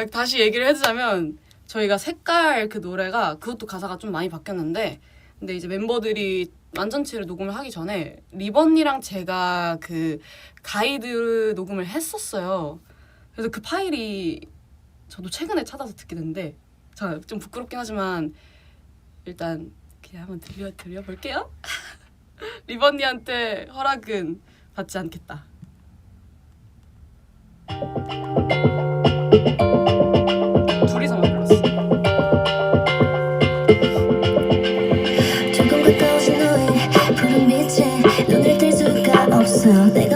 아, 다시 얘기를 해주자면 저희가 색깔 그 노래가 그것도 가사가 좀 많이 바뀌었는데 근데 이제 멤버들이 완전체를 녹음을 하기 전에 리번이랑 제가 그 가이드 녹음을 했었어요. 그래서 그 파일이 저도 최근에 찾아서 듣게 됐는데 자, 좀 부끄럽긴 하지만 일단 그냥 한번 들려 들려 볼게요. 리번니한테 허락은 받지 않겠다. 수가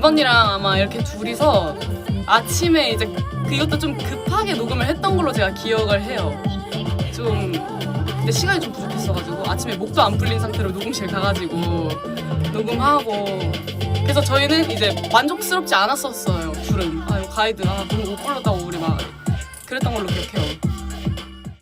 리번이랑 아마 이렇게 둘이서 아침에 이제 그것도 좀 급하게 녹음을 했던 걸로 제가 기억을 해요. 좀 근데 시간이 좀 부족했어가지고 아침에 목도 안 풀린 상태로 녹음실 가가지고 녹음하고 그래서 저희는 이제 만족스럽지 않았었어요. 둘은 아 이거 가이드 아 너무 못 불렀다고 우리 막 그랬던 걸로 기억해요.